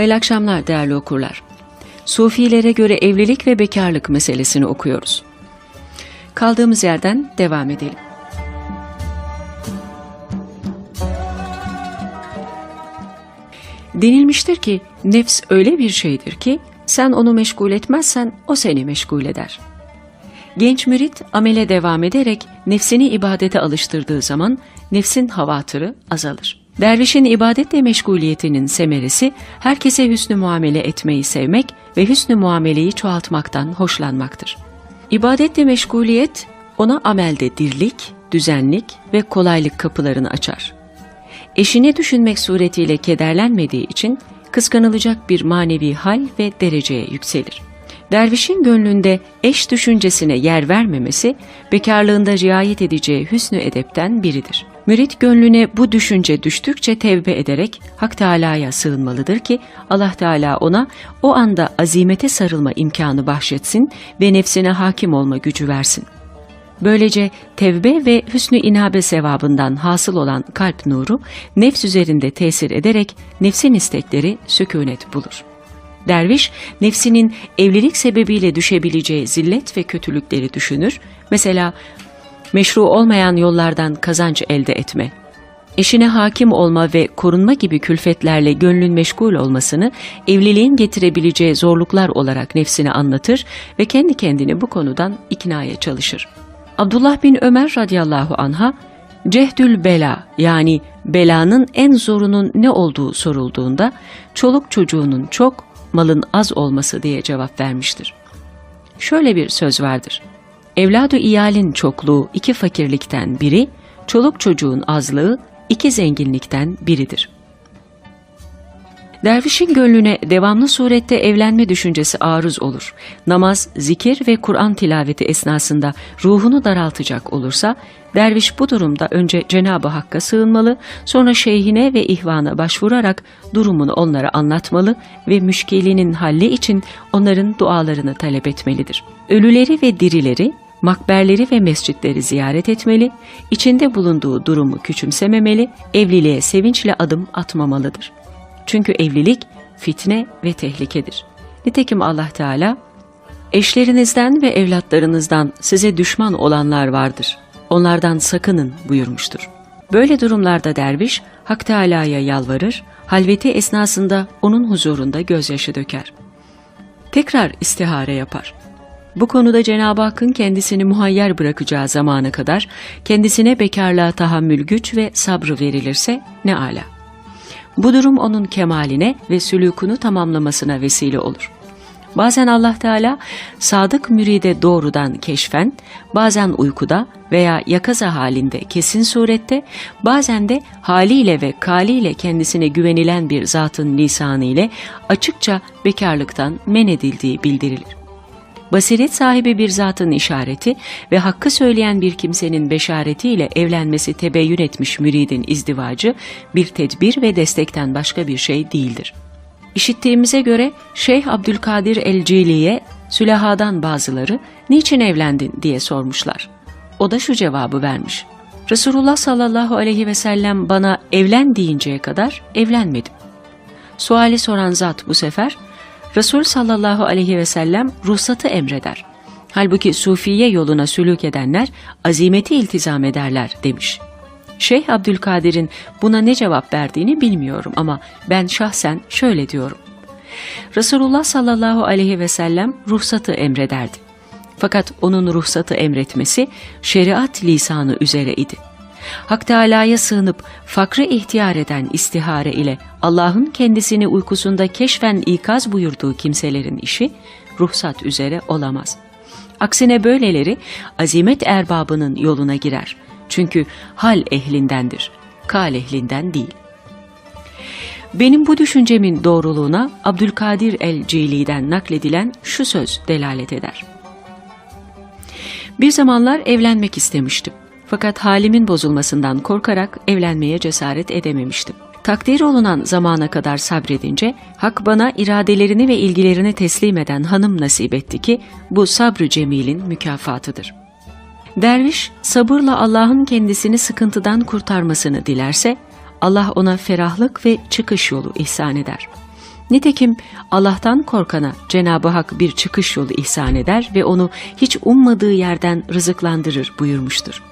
Hayırlı akşamlar değerli okurlar. Sufilere göre evlilik ve bekarlık meselesini okuyoruz. Kaldığımız yerden devam edelim. Denilmiştir ki nefs öyle bir şeydir ki sen onu meşgul etmezsen o seni meşgul eder. Genç mürit amele devam ederek nefsini ibadete alıştırdığı zaman nefsin havatırı azalır. Dervişin ibadetle meşguliyetinin semeresi herkese hüsnü muamele etmeyi sevmek ve hüsnü muameleyi çoğaltmaktan hoşlanmaktır. İbadetle meşguliyet ona amelde dirlik, düzenlik ve kolaylık kapılarını açar. Eşini düşünmek suretiyle kederlenmediği için kıskanılacak bir manevi hal ve dereceye yükselir. Dervişin gönlünde eş düşüncesine yer vermemesi, bekarlığında riayet edeceği hüsnü edepten biridir. Mürit gönlüne bu düşünce düştükçe tevbe ederek Hak Teala'ya sığınmalıdır ki Allah Teala ona o anda azimete sarılma imkanı bahşetsin ve nefsine hakim olma gücü versin. Böylece tevbe ve hüsnü inabe sevabından hasıl olan kalp nuru nefs üzerinde tesir ederek nefsin istekleri sükunet bulur. Derviş, nefsinin evlilik sebebiyle düşebileceği zillet ve kötülükleri düşünür. Mesela meşru olmayan yollardan kazanç elde etme, eşine hakim olma ve korunma gibi külfetlerle gönlün meşgul olmasını evliliğin getirebileceği zorluklar olarak nefsine anlatır ve kendi kendini bu konudan iknaya çalışır. Abdullah bin Ömer radıyallahu anha, cehdül bela yani belanın en zorunun ne olduğu sorulduğunda çoluk çocuğunun çok, malın az olması diye cevap vermiştir. Şöyle bir söz vardır. Evladı iyalin çokluğu iki fakirlikten biri, çoluk çocuğun azlığı iki zenginlikten biridir. Dervişin gönlüne devamlı surette evlenme düşüncesi arız olur. Namaz, zikir ve Kur'an tilaveti esnasında ruhunu daraltacak olursa, derviş bu durumda önce Cenab-ı Hakk'a sığınmalı, sonra şeyhine ve ihvana başvurarak durumunu onlara anlatmalı ve müşkilinin halli için onların dualarını talep etmelidir. Ölüleri ve dirileri makberleri ve mescitleri ziyaret etmeli, içinde bulunduğu durumu küçümsememeli, evliliğe sevinçle adım atmamalıdır. Çünkü evlilik fitne ve tehlikedir. Nitekim Allah Teala, eşlerinizden ve evlatlarınızdan size düşman olanlar vardır. Onlardan sakının buyurmuştur. Böyle durumlarda derviş, Hak Teala'ya yalvarır, halveti esnasında onun huzurunda gözyaşı döker. Tekrar istihare yapar. Bu konuda Cenab-ı Hakk'ın kendisini muhayyer bırakacağı zamana kadar kendisine bekarlığa tahammül güç ve sabrı verilirse ne ala. Bu durum onun kemaline ve sülükünü tamamlamasına vesile olur. Bazen Allah Teala sadık müride doğrudan keşfen, bazen uykuda veya yakaza halinde kesin surette, bazen de haliyle ve kaliyle kendisine güvenilen bir zatın lisanı ile açıkça bekarlıktan men edildiği bildirilir. Basiret sahibi bir zatın işareti ve hakkı söyleyen bir kimsenin beşaretiyle evlenmesi tebeyyün etmiş müridin izdivacı bir tedbir ve destekten başka bir şey değildir. İşittiğimize göre Şeyh Abdülkadir el-Cili'ye sülahadan bazıları niçin evlendin diye sormuşlar. O da şu cevabı vermiş. Resulullah sallallahu aleyhi ve sellem bana evlen deyinceye kadar evlenmedim. Suali soran zat bu sefer Resul sallallahu aleyhi ve sellem ruhsatı emreder. Halbuki sufiye yoluna sülük edenler azimeti iltizam ederler demiş. Şeyh Abdülkadir'in buna ne cevap verdiğini bilmiyorum ama ben şahsen şöyle diyorum. Resulullah sallallahu aleyhi ve sellem ruhsatı emrederdi. Fakat onun ruhsatı emretmesi şeriat lisanı üzere idi. Hak Teala'ya sığınıp fakrı ihtiyar eden istihare ile Allah'ın kendisini uykusunda keşfen ikaz buyurduğu kimselerin işi ruhsat üzere olamaz. Aksine böyleleri azimet erbabının yoluna girer. Çünkü hal ehlindendir, kal ehlinden değil. Benim bu düşüncemin doğruluğuna Abdülkadir el-Cili'den nakledilen şu söz delalet eder. Bir zamanlar evlenmek istemiştim. Fakat halimin bozulmasından korkarak evlenmeye cesaret edememiştim. Takdir olunan zamana kadar sabredince hak bana iradelerini ve ilgilerini teslim eden hanım nasip etti ki bu sabrı cemilin mükafatıdır. Derviş sabırla Allah'ın kendisini sıkıntıdan kurtarmasını dilerse Allah ona ferahlık ve çıkış yolu ihsan eder. Nitekim Allah'tan korkana Cenab-ı Hak bir çıkış yolu ihsan eder ve onu hiç ummadığı yerden rızıklandırır buyurmuştur.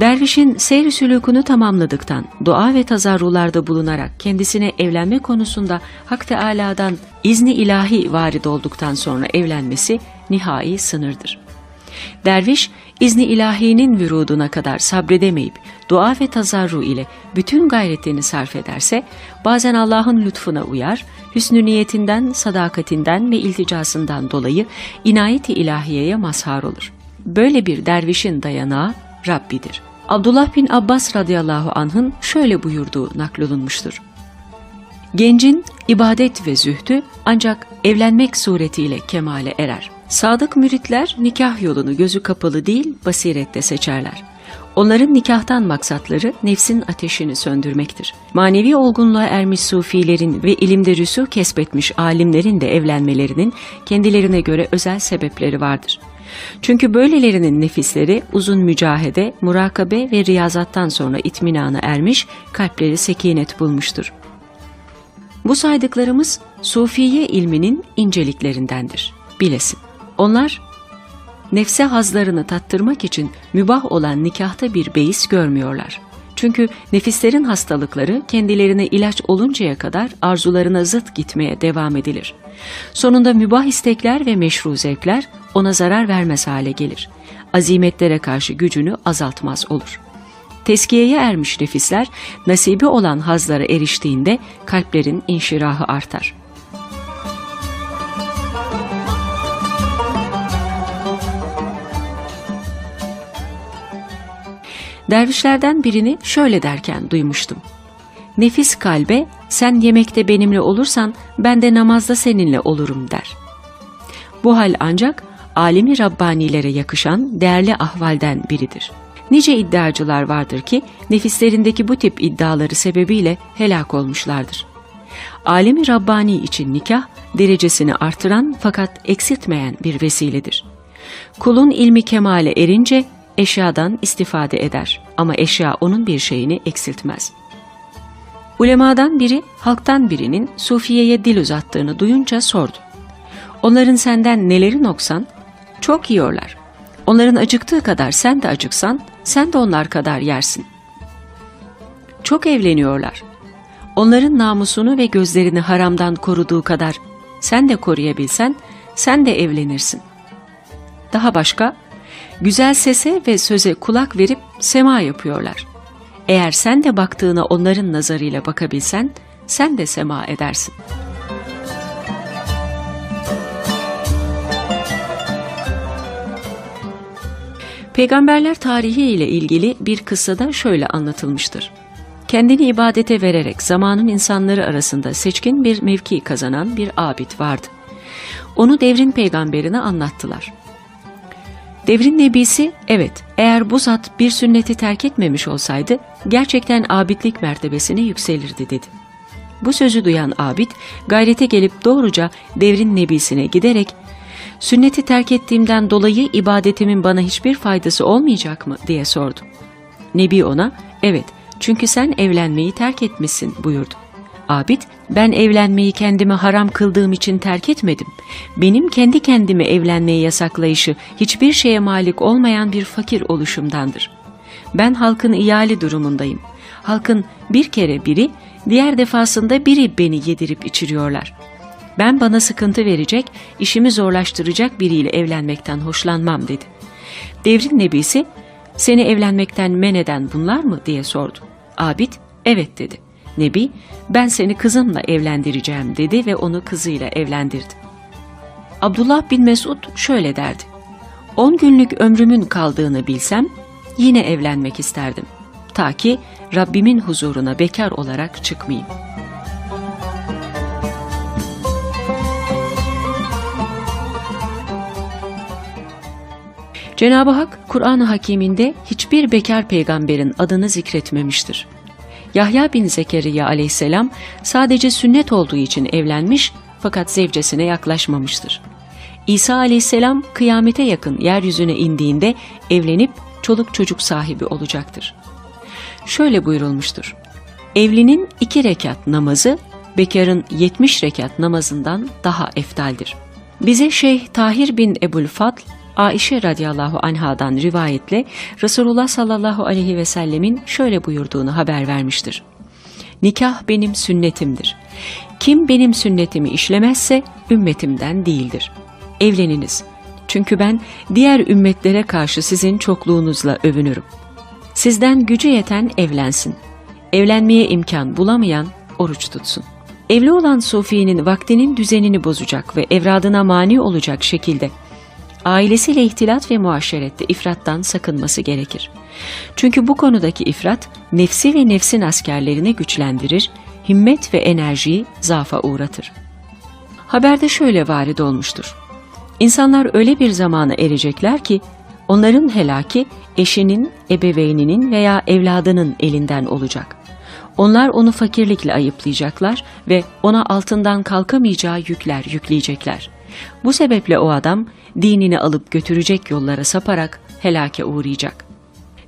Dervişin seyr sülükünü tamamladıktan, dua ve tazarrularda bulunarak kendisine evlenme konusunda Hak Teâlâ'dan izni ilahi varid olduktan sonra evlenmesi nihai sınırdır. Derviş, izni ilahinin vüruduna kadar sabredemeyip dua ve tazarru ile bütün gayretini sarf ederse, bazen Allah'ın lütfuna uyar, hüsnü niyetinden, sadakatinden ve ilticasından dolayı inayeti ilahiyeye mazhar olur. Böyle bir dervişin dayanağı Rabbidir. Abdullah bin Abbas radıyallahu anh'ın şöyle buyurduğu naklolunmuştur. Gencin ibadet ve zühdü ancak evlenmek suretiyle kemale erer. Sadık müritler nikah yolunu gözü kapalı değil basirette seçerler. Onların nikahtan maksatları nefsin ateşini söndürmektir. Manevi olgunluğa ermiş sufilerin ve ilimde rüsu kesbetmiş alimlerin de evlenmelerinin kendilerine göre özel sebepleri vardır. Çünkü böylelerinin nefisleri uzun mücahede, murakabe ve riyazattan sonra itminana ermiş, kalpleri sekinet bulmuştur. Bu saydıklarımız Sufiye ilminin inceliklerindendir. Bilesin. Onlar nefse hazlarını tattırmak için mübah olan nikahta bir beis görmüyorlar. Çünkü nefislerin hastalıkları kendilerine ilaç oluncaya kadar arzularına zıt gitmeye devam edilir. Sonunda mübah istekler ve meşru zevkler ona zarar vermez hale gelir. Azimetlere karşı gücünü azaltmaz olur. Teskiyeye ermiş nefisler nasibi olan hazlara eriştiğinde kalplerin inşirahı artar.'' Dervişlerden birini şöyle derken duymuştum. Nefis kalbe sen yemekte benimle olursan ben de namazda seninle olurum der. Bu hal ancak alimi Rabbanilere yakışan değerli ahvalden biridir. Nice iddiacılar vardır ki nefislerindeki bu tip iddiaları sebebiyle helak olmuşlardır. Alimi Rabbani için nikah derecesini artıran fakat eksiltmeyen bir vesiledir. Kulun ilmi kemale erince eşyadan istifade eder ama eşya onun bir şeyini eksiltmez. Ulemadan biri halktan birinin Sufiye'ye dil uzattığını duyunca sordu. Onların senden neleri noksan? Çok yiyorlar. Onların acıktığı kadar sen de acıksan, sen de onlar kadar yersin. Çok evleniyorlar. Onların namusunu ve gözlerini haramdan koruduğu kadar sen de koruyabilsen, sen de evlenirsin. Daha başka, güzel sese ve söze kulak verip sema yapıyorlar. Eğer sen de baktığına onların nazarıyla bakabilsen, sen de sema edersin. Peygamberler tarihi ile ilgili bir kıssada şöyle anlatılmıştır. Kendini ibadete vererek zamanın insanları arasında seçkin bir mevki kazanan bir abid vardı. Onu devrin peygamberine anlattılar. Devrin nebisi evet eğer bu zat bir sünneti terk etmemiş olsaydı gerçekten abidlik mertebesine yükselirdi dedi. Bu sözü duyan abid gayrete gelip doğruca devrin nebisine giderek sünneti terk ettiğimden dolayı ibadetimin bana hiçbir faydası olmayacak mı diye sordu. Nebi ona evet çünkü sen evlenmeyi terk etmişsin buyurdu. Abid, ben evlenmeyi kendime haram kıldığım için terk etmedim. Benim kendi kendime evlenmeyi yasaklayışı hiçbir şeye malik olmayan bir fakir oluşumdandır. Ben halkın iyali durumundayım. Halkın bir kere biri, diğer defasında biri beni yedirip içiriyorlar. Ben bana sıkıntı verecek, işimi zorlaştıracak biriyle evlenmekten hoşlanmam dedi. Devrin nebisi, seni evlenmekten men eden bunlar mı diye sordu. Abid, evet dedi. Nebi, ben seni kızımla evlendireceğim dedi ve onu kızıyla evlendirdi. Abdullah bin Mesud şöyle derdi. On günlük ömrümün kaldığını bilsem yine evlenmek isterdim. Ta ki Rabbimin huzuruna bekar olarak çıkmayayım. Cenab-ı Hak Kur'an-ı Hakim'inde hiçbir bekar peygamberin adını zikretmemiştir. Yahya bin Zekeriya aleyhisselam sadece sünnet olduğu için evlenmiş fakat zevcesine yaklaşmamıştır. İsa aleyhisselam kıyamete yakın yeryüzüne indiğinde evlenip çoluk çocuk sahibi olacaktır. Şöyle buyurulmuştur. Evlinin iki rekat namazı bekarın 70 rekat namazından daha eftaldir. Bize Şeyh Tahir bin Ebul Fadl, Aişe radıyallahu anhadan rivayetle Resulullah sallallahu aleyhi ve sellemin şöyle buyurduğunu haber vermiştir. Nikah benim sünnetimdir. Kim benim sünnetimi işlemezse ümmetimden değildir. Evleniniz. Çünkü ben diğer ümmetlere karşı sizin çokluğunuzla övünürüm. Sizden gücü yeten evlensin. Evlenmeye imkan bulamayan oruç tutsun. Evli olan Sofi'nin vaktinin düzenini bozacak ve evradına mani olacak şekilde ailesiyle ihtilat ve muaşerette ifrattan sakınması gerekir. Çünkü bu konudaki ifrat nefsi ve nefsin askerlerini güçlendirir, himmet ve enerjiyi zafa uğratır. Haberde şöyle varid olmuştur. İnsanlar öyle bir zamana erecekler ki onların helaki eşinin, ebeveyninin veya evladının elinden olacak. Onlar onu fakirlikle ayıplayacaklar ve ona altından kalkamayacağı yükler yükleyecekler. Bu sebeple o adam dinini alıp götürecek yollara saparak helake uğrayacak.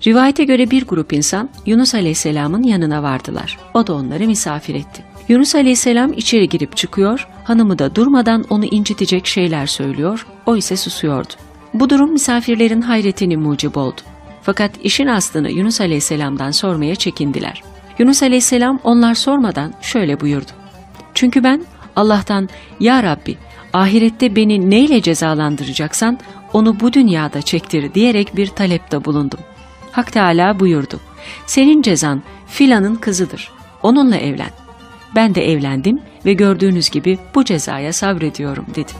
Rivayete göre bir grup insan Yunus Aleyhisselam'ın yanına vardılar. O da onları misafir etti. Yunus Aleyhisselam içeri girip çıkıyor, hanımı da durmadan onu incitecek şeyler söylüyor, o ise susuyordu. Bu durum misafirlerin hayretini mucib oldu. Fakat işin aslını Yunus Aleyhisselam'dan sormaya çekindiler. Yunus Aleyhisselam onlar sormadan şöyle buyurdu. Çünkü ben Allah'tan Ya Rabbi ahirette beni neyle cezalandıracaksan onu bu dünyada çektir diyerek bir talepte bulundum. Hak Teala buyurdu. Senin cezan filanın kızıdır. Onunla evlen. Ben de evlendim ve gördüğünüz gibi bu cezaya sabrediyorum dedi.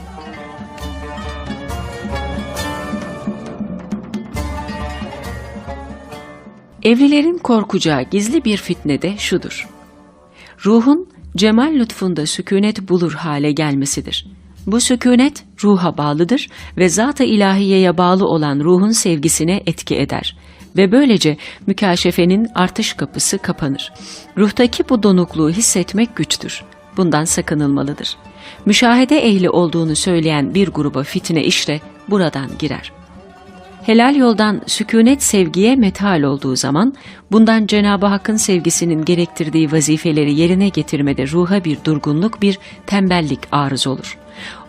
Evlilerin korkacağı gizli bir fitne de şudur. Ruhun cemal lütfunda sükunet bulur hale gelmesidir. Bu sükunet ruha bağlıdır ve zat-ı ilahiyeye bağlı olan ruhun sevgisine etki eder ve böylece mükaşefenin artış kapısı kapanır. Ruhtaki bu donukluğu hissetmek güçtür. Bundan sakınılmalıdır. Müşahede ehli olduğunu söyleyen bir gruba fitne işte buradan girer. Helal yoldan sükunet sevgiye methal olduğu zaman bundan Cenab-ı Hakk'ın sevgisinin gerektirdiği vazifeleri yerine getirmede ruha bir durgunluk, bir tembellik arız olur.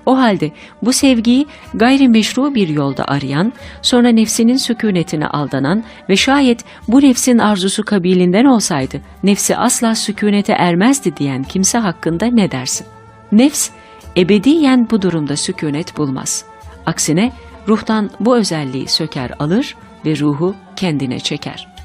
O halde bu sevgiyi gayrimeşru bir yolda arayan, sonra nefsinin sükunetine aldanan ve şayet bu nefsin arzusu kabilinden olsaydı nefsi asla sükunete ermezdi diyen kimse hakkında ne dersin? Nefs ebediyen bu durumda sükunet bulmaz. Aksine ruhtan bu özelliği söker alır ve ruhu kendine çeker.''